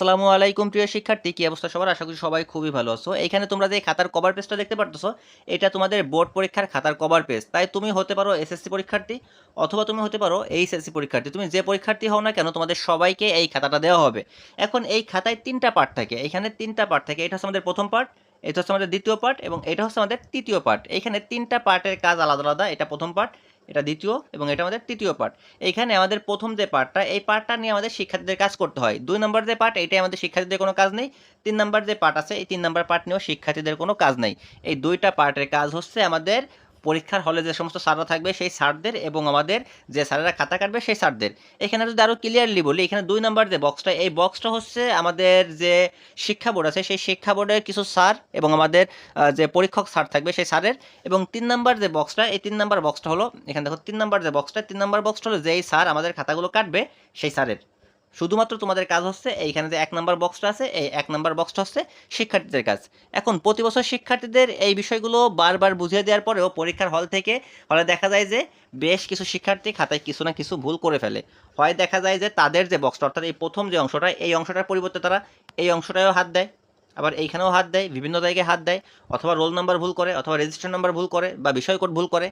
আসসালামু আলাইকুম প্রিয় শিক্ষার্থী, কি অবস্থা সবার? আশা করি সবাই খুবই ভালো আছো। এখানে তোমরা যে খাতার কভার পেজটা দেখতে পারতেছো, এটা তোমাদের বোর্ড পরীক্ষার খাতার কভার পেজ তাই তুমি হতে পারো এসএসসি পরীক্ষার্থী, অথবা তুমি হতে পারো এইচএসসি পরীক্ষার্থী। তুমি যে পরীক্ষার্থী হও না কেন, তোমাদের সবাইকে এই খাতাটা দেওয়া হবে। এখন এই খাতায় তিনটা পার্ট থাকে। এখানে তিনটা পার্ট থাকে। এটা হচ্ছে আমাদের প্রথম পার্ট এটা হচ্ছে আমাদের দ্বিতীয় পার্ট এবং এটা হচ্ছে আমাদের তৃতীয় পার্ট এখানে তিনটা পার্টের কাজ আলাদা আলাদা। এটা প্রথম পার্ট এটা দ্বিতীয় এবং এটা আমাদের তৃতীয় পার্ট এইখানে আমাদের প্রথম যে পার্টটা এই পার্টটা নিয়ে আমাদের শিক্ষার্থীদের কাজ করতে হয়। দুই নম্বর যে পার্ট এটাই আমাদের শিক্ষার্থীদের কোনো কাজ নেই। তিন নম্বর যে পার্ট আছে, এই তিন নম্বর পার্ট নিয়েও শিক্ষার্থীদের কোনো কাজ নেই। এই দুইটা পার্টের কাজ হচ্ছে আমাদের পরীক্ষার হলে যে সমস্ত স্যাররা থাকবে, সেই স্যারদের এবং আমাদের যে স্যারেরা খাতা কাটবে, সেই স্যারদের। এখানে যদি আরও ক্লিয়ারলি বলি, এখানে দুই নম্বর যে বক্সটা এই বক্সটা হচ্ছে আমাদের যে শিক্ষা বোর্ড আছে, সেই শিক্ষা বোর্ডের কিছু স্যার এবং আমাদের যে পরীক্ষক স্যার থাকবে, সেই স্যারের। এবং তিন নম্বর যে বক্সটা এই তিন নম্বর বক্সটা হলো, এখানে দেখো, তিন নম্বর যে বক্সটা তিন নম্বর বক্সটা হলো যেই স্যার আমাদের খাতাগুলো কাটবে, সেই স্যারের। শুধুমাত্র তোমাদের কাজ হচ্ছে এইখানে যে এক নম্বর বক্সটা আছে, এই এক নম্বর বক্সটা হচ্ছে শিক্ষার্থীদের কাজ। এখন প্রতি বছর শিক্ষার্থীদের এই বিষয়গুলো বারবার বুঝিয়ে দেওয়ার পরেও পরীক্ষার হল থেকে হলে দেখা যায় যে বেশ কিছু শিক্ষার্থী খাতায় কিছু না কিছু ভুল করে ফেলে। হয় দেখা যায় যে তাদের যে বক্সটা অর্থাৎ এই প্রথম যে অংশটা, এই অংশটার পরিবর্তে তারা এই অংশটায়ও হাত দেয়। আবার এইখানেও হাত দেয়, বিভিন্ন জায়গায় হাত দেয়, অথবা রোল নাম্বার ভুল করে, অথবা রেজিস্ট্রেশন নাম্বার ভুল করে, বা বিষয় কোড ভুল করে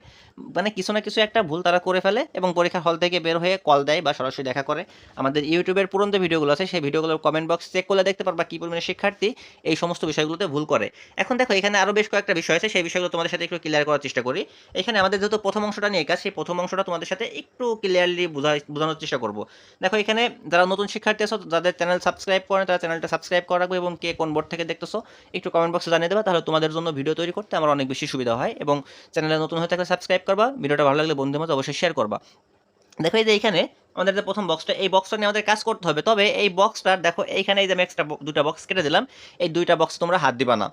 মানে কিছু না কিছু একটা ভুল তারা করে ফেলে এবং পরীক্ষার হল থেকে বের হয়ে কল দেয় বা সরাসরি দেখা করে। আমাদের ইউটিউবের পুরনো যে ভিডিওগুলো আছে, সেই ভিডিওগুলোর কমেন্ট বক্স চেক করলে দেখতে পারবা কী পরিমাণে শিক্ষার্থী এই সমস্ত বিষয়গুলোতে ভুল করে। এখন দেখো, এখানে আরও বেশ কয়েকটা বিষয় আছে, সেই বিষয়গুলো তোমাদের সাথে একটু ক্লিয়ার করার চেষ্টা করি। এখানে আমাদের যেহেতু প্রথম অংশটা নিয়ে কাজ, সেই প্রথম অংশটা তোমাদের সাথে একটু ক্লিয়ারলি বোঝা, বোঝানোর চেষ্টা করব। দেখো, এখানে যারা নতুন শিক্ষার্থী আছো, যাদের চ্যানেল সাবস্ক্রাইব করেন তারা চ্যানেলটা সাবস্ক্রাইব করা এবং কে কোন বোর্ড থেকে দেখতেছো, একটু কমেন্ট বক্সে জানিয়ে দেবে, তাহলে তোমাদের জন্য ভিডিও তৈরি করতে আমার অনেক বেশি সুবিধা হয় এবং চ্যানেলে নতুন হয়ে থাকলে সাবস্ক্রাইব করবা, ভিডিওটা ভালো লাগলে বন্ধুদের মধ্যে অবশ্যই শেয়ার করবা। দেখো এই যে এইখানে আমাদের যে প্রথম বক্সটা এই বক্সটা নিয়ে আমাদের কাজ করতে হবে, তবে এই বক্সটার দেখো, এইখানে এই যে আমি এক্সট্রা দুটা বক্স কেটে দিলাম, এই দুইটা বক্স তোমরা হাত দিবা না।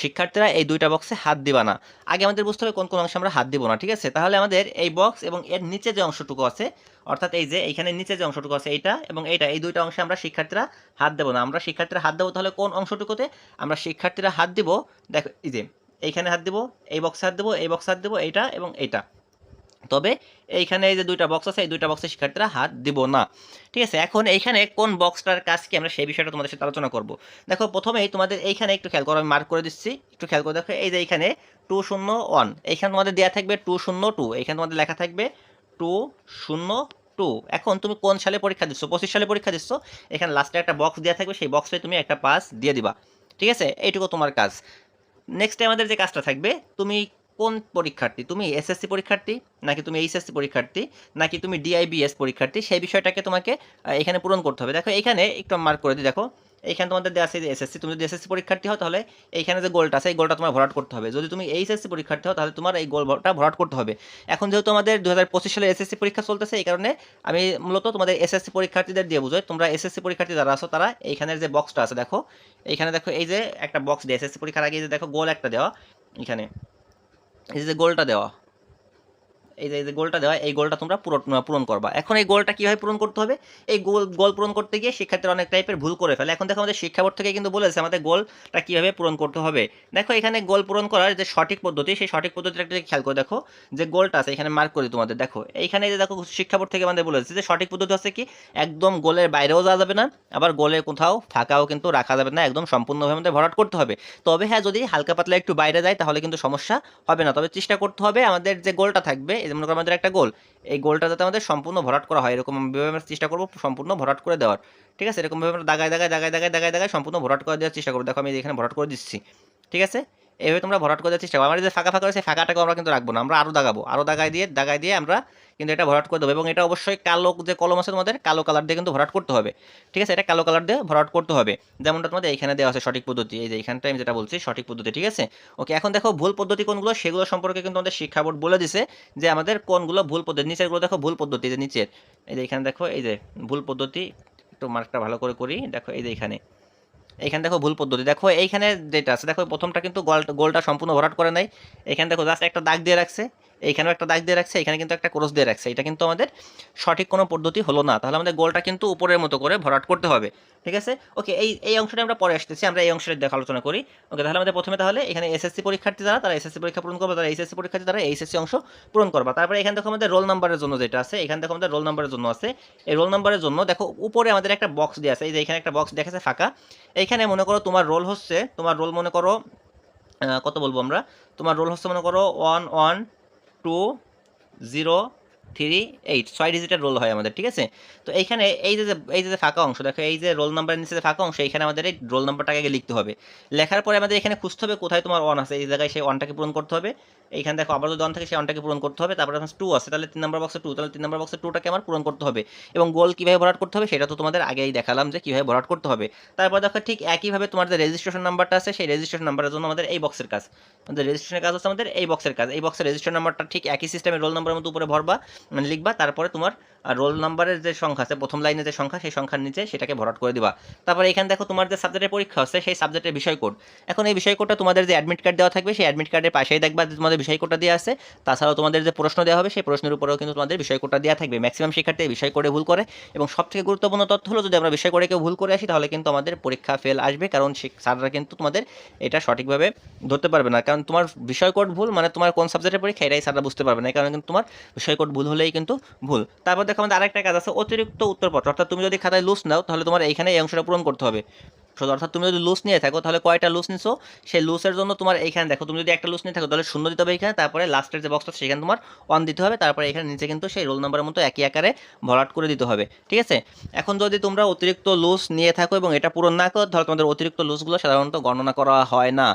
শিক্ষার্থীরা এই দুইটা বক্সে হাত দিবা না। আগে আমাদের বুঝতে হবে কোন কোন অংশে আমরা হাত দিব না, ঠিক আছে? তাহলে আমাদের এই বক্স এবং এর নিচে যে অংশটুকু আছে অর্থাৎ এই যে এইখানে নিচে যে অংশটুকু আছে এইটা এবং এইটা, এই দুইটা অংশে আমরা শিক্ষার্থীরা হাত দেবো না। আমরা শিক্ষার্থীরা হাত দেবো তাহলে কোন অংশটুকুতে? আমরা শিক্ষার্থীরা হাত দিব, দেখো, এই যে এইখানে হাত দেবো, এই বক্সে হাত দেবো, এই বক্সে হাত দেবো, এইটা এবং এইটা। তবে এইখানে এই যে দুইটা বক্স আছে, এই দুইটা বক্সে শিক্ষার্থীরা হাত দিব না। ঠিক আছে, এখন এইখানে কোন বক্সটার কাজ কি আমরা সেই বিষয়টা তোমাদের সাথে আলোচনা করব। দেখো, প্রথমেই তোমাদের এইখানে একটু খেয়াল করো, আমি মার্ক করে দিচ্ছি। একটু খেয়াল করে দেখো, এই যে এইখানে টু শূন্য ওয়ান এইখানে তোমাদের দেওয়া থাকবে টু শূন্য টু এইখানে তোমাদের লেখা থাকবে টু শূন্য টু। এখন তুমি কোন সালে পরীক্ষা দিচ্ছ? পঁচিশ সালে পরীক্ষা দিচ্ছ। এখানে লাস্টে একটা বক্স দেওয়া থাকবে, সেই বক্সে তুমি একটা পাস দিয়ে দিবা। ঠিক আছে? এইটুকু তোমার কাজ। নেক্সট আমাদের যে কাজটা থাকবে, তুমি কোন পরীক্ষার্থী? তুমি এসএসসি পরীক্ষার্থী নাকি তুমি এইচএসসি পরীক্ষার্থী নাকি তুমি ডিআইবিএস পরীক্ষার্থী? সেই বিষয়টাকে তোমাকে এখানে পূরণ করতে হবে। দেখো, এখানে একটু মার্ক করে দিই, দেখো। এইখানে তোমাদের দেওয়া আছে যে এসএসসি তুমি যদি এসএসসি পরীক্ষার্থী হও তাহলে এইখানে যে গোলটা আছে, এই গোলটা তোমার ভরাট করতে হবে। যদি তুমি এইচএসসি পরীক্ষার্থী হও তাহলে তোমার এই গোলটা ভরাট করতে হবে। এখন যেহেতু আমাদের দু হাজার পঁচিশ সালে এসএসসি পরীক্ষা চলতেছে, এই কারণে আমি মূলত তোমাদের এসএসসি পরীক্ষার্থীদের দিয়ে বুঝোই। তোমরা এসএসসি পরীক্ষার্থী যারা আছো, তারা এইখানের যে বক্সটা আছে, দেখো। এইখানে দেখো, এই যে একটা বক্স দিয়ে এসএসসি পরীক্ষার আগে যে দেখো গোল একটা দেওয়া এখানে এই যে গোলটা দেওয়া। এই যে গোলটা দেওয়া, এই গোলটা তোমরা পূরণ পূরণ করবা। এখন এই গোলটা কীভাবে পূরণ করতে হবে? এই গোল গোল পূরণ করতে গিয়ে শিক্ষার্থীরা অনেক টাইপের ভুল করে ফেলে। এখন দেখো আমাদের শিক্ষা বোর্ড থেকে কিন্তু বলেছে আমাদের গোলটা কীভাবে পূরণ করতে হবে। দেখো এখানে গোল পূরণ করার যে সঠিক পদ্ধতি, সেই সঠিক পদ্ধতিটা একটু খেয়াল করে দেখো। যে গোলটা আছে, এখানে মার্ক করি তোমাদের। দেখো, এইখানে যে দেখো শিক্ষা বোর্ড থেকে আমাদের বলেছে যে সঠিক পদ্ধতি হচ্ছে কি, একদম গোলের বাইরেও যাওয়া যাবে না, আবার গোলের কোথাও ফাঁকাও কিন্তু রাখা যাবে না, একদম সম্পূর্ণভাবে আমাদের ভরাট করতে হবে। তবে হ্যাঁ যদি হালকা পাতলা একটু বাইরে যায় তাহলে কিন্তু সমস্যা হবে না। তবে চেষ্টা করতে হবে আমাদের যে গোলটা থাকবে মনে করো আমাদের একটা গোল এই গোলটা যাতে আমাদের সম্পূর্ণ ভরাট করা হয় এরকমভাবে আমরা চেষ্টা করব সম্পূর্ণ ভরাট করে দেওয়ার। ঠিক আছে? এরকমভাবে আমরা দাগায় দাগায় দাগায় দাগায় দাগায় দাগায় সম্পূর্ণ ভরাট করে দেওয়ার চেষ্টা করব। দেখো আমি এখানে ভরাট করে দিচ্ছি। ঠিক আছে? এভাবে তোমরা ভরাট করে দেওয়ার চেষ্টা করো। আমরা যে ফাঁকা ফাঁকা রয়েছে ফাঁকাটাকে আমরা কিন্তু রাখব না। আমরা আরও দাগাবো। আরও দাগায় দিয়ে দাগায় দিয়ে আমরা কিন্তু এটা ভরাট করে দেবো। এবং এটা অবশ্যই কালো যে কলম আছে তোমাদের, কালো কালার দিয়ে কিন্তু ভরাট করতে হবে। ঠিক আছে? এটা কালো কালার দিয়ে ভরাট করতে হবে। যেমনটা তোমাদের এখানে দেওয়া আছে সঠিক পদ্ধতি। এই যে এখানটা আমি যেটা বলছি, সঠিক পদ্ধতি, ঠিক আছে? ওকে এখন দেখো ভুল পদ্ধতি কোনগুলো? সেগুলো সম্পর্কে কিন্তু আমাদের শিক্ষা বোর্ড বলে দিছে যে আমাদের কোনগুলো ভুল পদ্ধতি, নিচেরগুলো দেখো ভুল পদ্ধতি, যে নিচের। এই যে এখানে দেখো, এই যে ভুল পদ্ধতি, একটু মার্কটা ভালো করে করি। দেখো, এই যে এখানে। এইখানে দেখো ভুল পদ্ধতি। দেখো, এইখানে যেটা আছে, দেখো প্রথমটা কিন্তু গোল গোলটা সম্পূর্ণ ভরাট করে নাই। এখানে দেখো জাস্ট একটা দাগ দিয়ে রাখছে। এইখানেও একটা দাগ দিয়ে রাখছে এখানে কিন্তু একটা ক্রস দিয়ে রাখছে। এটা কিন্তু আমাদের সঠিক কোনো পদ্ধতি হলো না। তাহলে আমাদের গোলটা কিন্তু উপরের মতো করে ভরাট করতে হবে। ঠিক আছে? ওকে এই এই অংশটা আমরা পরে আসতেছি, আমরা এই অংশটা দেখে আলোচনা করি। ওকে তাহলে আমাদের প্রথমে তাহলে এখানে এসএসসি পরীক্ষার্থী যারা, তারা এসএসসি পরীক্ষা পূরণ করবে, তারা এইচএসসি পরীক্ষার্থী তারা এইচএসসি অংশ পূরণ করবা। তারপরে এখানে দেখো আমাদের রোল নাম্বারের জন্য যেটা আছে, এখানে দেখো আমাদের রোল নাম্বারের জন্য আছে। এই রোল নাম্বারের জন্য দেখো উপরে আমাদের একটা বক্স দেওয়া আছে, এই যে এখানে একটা বক্স দেখাচ্ছে ফাঁকা। এইখানে মনে করো তোমার রোল হচ্ছে, তোমার রোল মনে করো কত বলব আমরা? তোমার রোল হচ্ছে মনে করো one one two zero three eight ছয় ডিজিটের রোল হয় আমাদের, ঠিক আছে? তো এইখানে এই যে এই যে ফাঁকা অংশ, দেখো, এই যে রোল নাম্বারের নিচে যে ফাঁকা অংশ এখানে আমাদের এই রোল নাম্বারটাকে লিখতে হবে। লেখার পরে আমাদের এখানে খুঁজতে হবে কোথায় তোমার অন আছে। এই জায়গায় সেই অনটাকে পূরণ করতে হবে। এইখানে দেখো আবার যদি অন থাকে সেই অনটাকে পূরণ করতে হবে, তারপরে টু আছে, তাহলে তিন নম্বর বক্সে টু তাহলে তিন নম্বর বক্সে টুটাকে আমার পূরণ করতে হবে এবং গোল কীভাবে ভরাট করতে হবে সেটা তো তোমাদের আগেই দেখালাম যে কীভাবে ভরাট করতে হবে। তারপর দেখো ঠিক একইভাবে তোমার যে রেজিস্ট্রেশন নাম্বারটা আছে, সেই রেজিস্ট্রেশন নাম্বারের জন্য আমাদের এই বক্সের কাজ। আমাদের রেজিস্ট্রেশনের কাজ হচ্ছে আমাদের এই বক্সের কাজ। এই বক্সের রেজিস্ট্রেশন নাম্বারটা ঠিক একই সিস্টেমে রোল নাম্বারের মতো উপরে ভরবা মানে লিখবা, তারপরে তোমার রোল নাম্বারের যে সংখ্যা আছে, প্রথম লাইনে যে সংখ্যা, সেই সংখ্যার নিচে সেটাকে ভরাট করে দিবা। তারপরে এখানে দেখো তোমার যে সাবজেক্টের পরীক্ষা আছে সেই সাবজেক্টের বিষয় কোড এখন এই বিষয় কোডটা তোমাদের যে অ্যাডমিট কার্ড দেওয়া থাকবে, সেই অ্যাডমিট কার্ডের পাশেই দেখবা যে তোমাদের বিষয় কোডটা দেওয়া আছে। তাছাড়াও তোমাদের যে প্রশ্ন দেওয়া হবে, সেই প্রশ্নের উপরেও কিন্তু তোমাদের বিষয় কোডটা দেওয়া থাকবে। ম্যাক্সিমাম শিক্ষার্থী বিষয় কোডে ভুল করে। এবং সবথেকে গুরুত্বপূর্ণ তথ্য হলো, যদি আমরা বিষয় কোডে কেউ ভুল করে আসি, তাহলে কিন্তু আমাদের পরীক্ষা ফেল আসবে। কারণ স্যাররা কিন্তু তোমাদের এটা সঠিকভাবে ধরতে পারবে না। কারণ তোমার বিষয় কোড ভুল মানে তোমার কোন সাবজেক্টের পরীক্ষা, এটাই স্যাররা বুঝতে পারবে না। কারণ কিন্তু তোমার বিষয় কোড ভুল হলেই কিন্তু ভুল। তারপর দেখো আমাদের আরেকটা কাজ আছে, অতিরিক্ত উত্তরপত্র। অর্থাৎ তুমি যদি খাতায় লুজ নাও, তাহলে তোমার এইখানে এই অংশটা পূরণ করতে হবে। অর্থাৎ তুমি যদি লুজ নিয়ে থাকো, তাহলে কয়টা লুজ নিছো? সেই লুজের জন্য তোমার এইখানে দেখো, তুমি যদি একটা লুজ নিয়ে থাকো, তাহলে শূন্য দিতে হবে এখানে, তারপরে লাস্টের যে বক্সটা সেখানে তোমার অন দিতে হবে, তারপরে এখানে নিচে কিন্তু সেই রোল নাম্বারের মতো একই আকারে ভরাট করে দিতে হবে, ঠিক আছে? এখন যদি তোমরা অতিরিক্ত লুজ নিয়ে থাকো এবং এটা পূরণ না করো তাহলে তোমাদের অতিরিক্ত লুজগুলো সাধারণত গণনা করা হয় না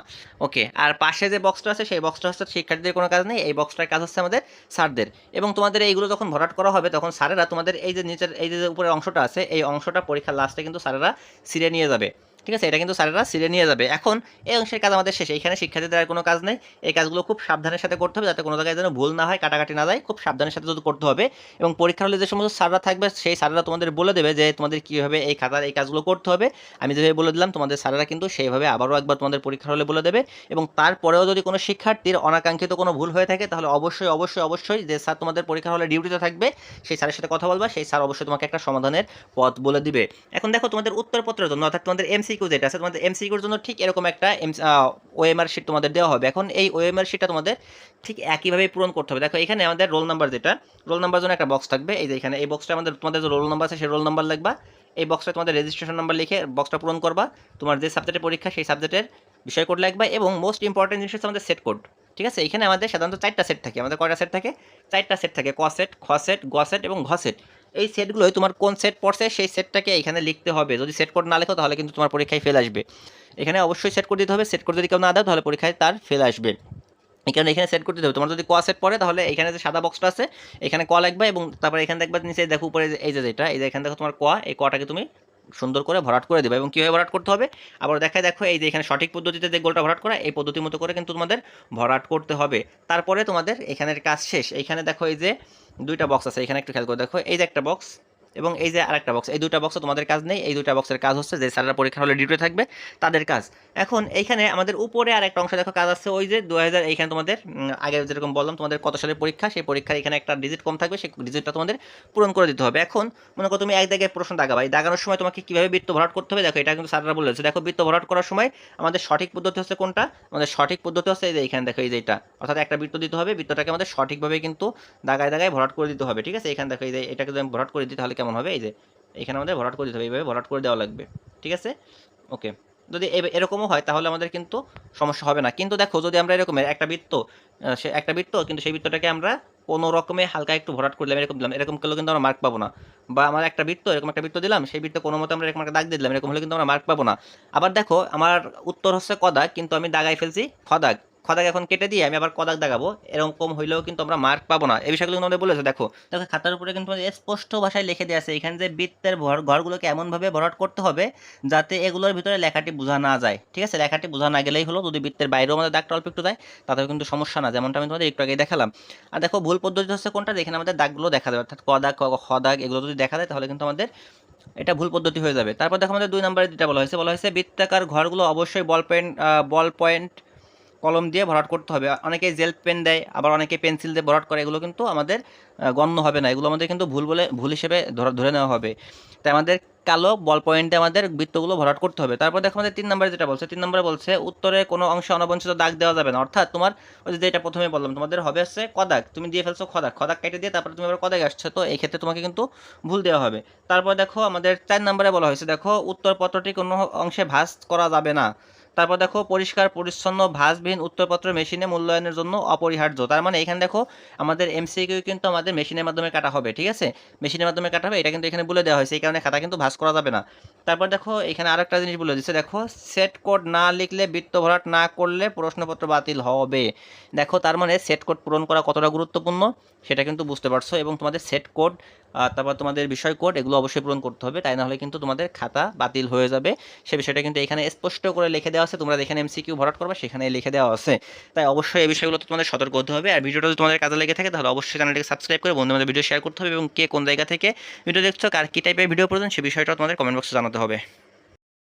ওকে আর পাশে যে বক্সটা আছে, সেই বক্সটা হচ্ছে শিক্ষার্থীদের কোনো কাজ নেই, এই বক্সটার কাজ হচ্ছে আমাদের স্যারদের, এবং তোমাদের এইগুলো যখন ভরাট করা হবে, তখন স্যারেরা তোমাদের এই যে নিচের, এই যে উপরের অংশটা আছে, এই অংশটা পরীক্ষার লাস্টে কিন্তু স্যারেরা সিরে নিয়ে যাবে ঠিক আছে, এটা কিন্তু স্যারেরা সিরে নিয়ে যাবে। এখন এই অংশের কাজ আমাদের শেষ। এখানে শিক্ষার্থীদের আর কোনো কাজ নেই। এই কাজগুলো খুব সাবধানের সাথে করতে হবে, যাতে কোনো জায়গায় যেন ভুল না হয়, কাটাকাটি না যায়। খুব সাবধানের সাথে যদি করতে হবে এবং পরীক্ষার হলে যে সমস্ত স্যাররা থাকবে, সেই স্যাররা তোমাদের বলে দেবে যে তোমাদের কীভাবে এই খাতার এই কাজগুলো করতে হবে। আমি যেভাবে বলে দিলাম, তোমাদের স্যারেরা কিন্তু সেইভাবে আবারও একবার তোমাদের পরীক্ষার হলে বলে দেবে। এবং তারপরেও যদি কোনো শিক্ষার্থীর অনাকাঙ্ক্ষিত কোনো ভুল হয়ে থাকে, তাহলে অবশ্যই অবশ্যই অবশ্যই যে স্যার তোমাদের পরীক্ষার হলে ডিউটিতে থাকবে, সেই স্যারের সাথে কথা বলবা। সেই স্যার অবশ্যই তোমাকে একটা সমাধানের পথ বলে দিবে। এখন দেখো তোমাদের উত্তরপত্রের জন্য, অর্থাৎ তোমাদের এমসিকিউ যেটা আছে, তোমাদের এমসিকিউর জন্য ঠিক এরকম একটা এম ওএমআর শিট তোমাদের দেওয়া হবে। এখন এই ওএমআর শিটটা তোমাদের ঠিক একইভাবে পূরণ করতে হবে। দেখো, এখানে আমাদের রোল নাম্বার যেটা রোল নাম্বার জন্য একটা বক্স থাকবে। এই যে এখানে, এই বক্সটা আমাদের, তোমাদের যে রোল নাম্বার আছে, সেই রোল নাম্বার লিখবা এই বক্সটা তোমাদের রেজিস্ট্রেশন নাম্বার লিখে বক্সটা পূরণ করবা। তোমার যে সাবজেক্টের পরীক্ষা, সেই সাবজেক্টের বিষয় কোড লিখবা এবং মোস্ট ইম্পর্টেন্ট জিনিস হচ্ছে আমাদের সেট কোড ঠিক আছে? এখানে আমাদের সাধারণত চারটা সেট থাকে। আমাদের কয়টা সেট থাকে? চারটা সেট থাকে। ক সেট খ সেট গ সেট এবং ঘ সেট এই সেটগুলোই তোমার কোন সেট পড়ছে, সেই সেটটাকে এখানে লিখতে হবে। যদি সেট কোড না লেখো, তাহলে কিন্তু তোমার পরীক্ষায় ফেল আসবে। এখানে অবশ্যই সেট করে দিতে হবে। সেট করে যদি কেউ না দাও, তাহলে পরীক্ষায় তার ফেল আসবে। এখানে এখানে সেট করতে হবে। তোমার যদি ক সেট পড়ে, তাহলে এখানে যে সাদা বক্সটা আছে, এখানে ক লাগবে এবং তারপরে এখানে দেখবা নিচে দেখো উপরে এই যে যেটা, এই যে এখানে দেখো তোমার ক, এই কটাকে তুমি সুন্দর করে ভরাট করে দেবে এবং কীভাবে ভরাট করতে হবে? আবার দেখায় দেখো, এই যে এখানে সঠিক পদ্ধতিতে যে গোলটা ভরাট করা, এই পদ্ধতি মতো করে কিন্তু তোমাদের ভরাট করতে হবে। তারপরে তোমাদের এখানের কাজ শেষ। এইখানে দেখো এই যে দুইটা বক্স আছে, এখানে একটু খেয়াল করে দেখো। এই যে একটা বক্স এবং এই যে আরেকটা বক্স এই দুইটা বক্সে তোমাদের কাজ নেই, এই দুইটা বক্সের কাজ হচ্ছে যে স্যাররা পরীক্ষা হলে ডিউটি থাকবে, তাদের কাজ। এখন এইখানে আমাদের উপরে আর একটা অংশ দেখো, কাজ আছে ওই যে দু হাজার, এইখানে তোমাদের আগে যেরকম বললাম, তোমাদের কত সালের পরীক্ষা, সেই পরীক্ষার এখানে একটা ডিজিট কম থাকবে, সেই ডিজিটটা তোমাদের পূরণ করে দিতে হবে। এখন মনে করো তুমি এক জায়গায় প্রশ্ন দাগাবা, এই দাগানোর সময় তোমাকে কীভাবে বৃত্ত ভরাট করতে হবে, দেখো এটা কিন্তু স্যাররা বলেছে। দেখো বৃত্ত ভরাট করার সময় আমাদের সঠিক পদ্ধতি হচ্ছে কোনটা? আমাদের সঠিক পদ্ধতি হচ্ছে এই যে এইখানে দেখো, এই যে এটা। অর্থাৎ একটা বৃত্ত দিতে হবে, বৃত্তটাকে আমাদের সঠিকভাবে কিন্তু দাগায় দাগায় ভরাট করে দিতে হবে, ঠিক আছে? এখানে দেখো, এই যে এটাকে যদি ভরাট করে দিই তাহলে কেমন হবে? এই যে এখানে আমাদের ভরাট করে দিতে হবে। এইভাবে ভরাট করে দেওয়া লাগবে। ঠিক আছে? ওকে। যদি এরকমও হয়, তাহলে আমাদের কিন্তু সমস্যা হবে না। কিন্তু দেখো, যদি আমরা এরকমের একটা বৃত্ত সে একটা বৃত্ত, কিন্তু সেই বৃত্তটাকে আমরা কোনো রকমে হালকা একটু ভরাট করলাম এরকম দিলাম। এরকম করলেও কিন্তু আমরা মার্ক পাবো না। বা আমার একটা বৃত্ত, এরকম একটা বৃত্ত দিলাম, সেই বৃত্ত কোনো মতে আমরা এরকম একটা দাগ দিয়ে দিলাম, এরকম হলে কিন্তু আমরা মার্ক পাবো না। আবার দেখো, আমার উত্তর হচ্ছে কদাগ কিন্তু আমি দাগাই ফেলছি খদাগ খদাগ এখন কেটে দিয়ে আমি আবার কদাগ দাগাবো এরকম হইলেও কিন্তু আমরা মার্ক পাবো না। এই বিষয়গুলো কিন্তু আমাদের বলেছে, দেখো। দেখো, খাতার উপরে কিন্তু স্পষ্ট ভাষায় লিখে দেওয়া আছে, এখানে যে বৃত্তের ভর ঘরগুলোকে এমনভাবে ভরাট করতে হবে যাতে এগুলোর ভিতরে লেখাটি বোঝা না যায়। ঠিক আছে? লেখাটি বোঝা না গেলেই হলো, যদি বৃত্তের বাইরেও আমাদের দাগটা অল্প একটু যায় তাতেও কিন্তু সমস্যা না। যেমনটা আমি তোমাদের একটু আগে দেখালাম। আর দেখো, ভুল পদ্ধতি হচ্ছে কোনটা? যেখানে আমাদের দাগগুলো দেখা যাবে, অর্থাৎ ক দাগ ক, খ এগুলো যদি দেখা যায় তাহলে কিন্তু আমাদের এটা ভুল পদ্ধতি হয়ে যাবে। তারপর দেখো, আমাদের দুই নম্বরে যেটা বলা হয়েছে বলা হয়েছে বৃত্তাকার ঘরগুলো অবশ্যই বল পয়েন্ট বল পয়েন্ট কলম দিয়ে ভরাট করতে হবে। অনেকে জেল পেন দেয়, আবার অনেকে পেন্সিল দিয়ে ভরাট করে। এগুলো কিন্তু আমাদের গণ্য হবে না। এগুলো আমাদের কিন্তু ভুল বলে, ভুল হিসেবে ধরা- নেওয়া হবে। তাই আমাদের কালো বল পয়েন্টে আমাদের বৃত্তগুলো ভরাট করতে হবে। তারপর দেখো আমাদের তিন নম্বরে যেটা বলছে, তিন নম্বরে বলছে, উত্তরে কোনো অংশে অনবঞ্চিত দাগ দেওয়া যাবে না। অর্থাৎ তোমার, ওই যে যেটা প্রথমে বললাম, তোমাদের হবে হচ্ছে কদাক। তুমি দিয়ে ফেলছো খদাক খদাক কেটে দিয়ে তারপরে তুমি আবার কদাক আসছো। তো এই ক্ষেত্রে তোমাকে কিন্তু ভুল দেওয়া হবে। তারপর দেখো আমাদের চার নম্বরে বলা হয়েছে, দেখো উত্তরপত্রটি কোনো অংশে ভাঁজ করা যাবে না। তারপর দেখো পরিষ্কার, পরিচ্ছন্ন, ভাঁজবিহীন উত্তরপত্র মেশিনে মূল্যায়নের জন্য অপরিহার্য। তার মানে এখানে দেখো আমাদের এমসিকিউ কিন্তু আমাদের মেশিনের মাধ্যমে কাটা হবে, ঠিক আছে? মেশিনের মাধ্যমে কাটা হবে, এটা কিন্তু এখানে বলে দেওয়া হয়েছে, এই কারণে খাতা কিন্তু ভাঁজ করা যাবে না। তারপর দেখো এখানে আরেকটা জিনিস বলে দিচ্ছে, দেখো সেট কোড না লিখলে বৃত্ত ভরাট না করলে প্রশ্নপত্র বাতিল হবে। দেখো তার মানে সেট কোড পূরণ করা কতটা গুরুত্বপূর্ণ, সেটা কিন্তু বুঝতে পারছ এবং তোমাদের সেট কোড তারপর তোমাদের বিষয় কোড এগুলো অবশ্যই পূরণ করতে হবে। তাই নাহলে কিন্তু তোমাদের খাতা বাতিল হয়ে যাবে। সে বিষয়টা কিন্তু এখানে স্পষ্ট করে লিখে দেওয়া আছে। তোমরা যেখানে এমসিকিউ ভরাট করবে, সেখানে লিখে দেওয়া আছে। তাই অবশ্যই এই বিষয়গুলো তোমাদের সতর্ক হতে হবে। আর ভিডিওটা যদি তোমাদের কাজে লেগে থাকে, তাহলে অবশ্যই চ্যানেলটিকে সাবস্ক্রাইব করে বন্ধুদের ভিডিও শেয়ার করতে হবে এবং কে কোন জায়গা থেকে ভিডিও দেখছ, কার কী টাইপের ভিডিও প্রয়োজন, সে বিষয়টা তোমাদের কমেন্ট বক্সে জানাতে হবে।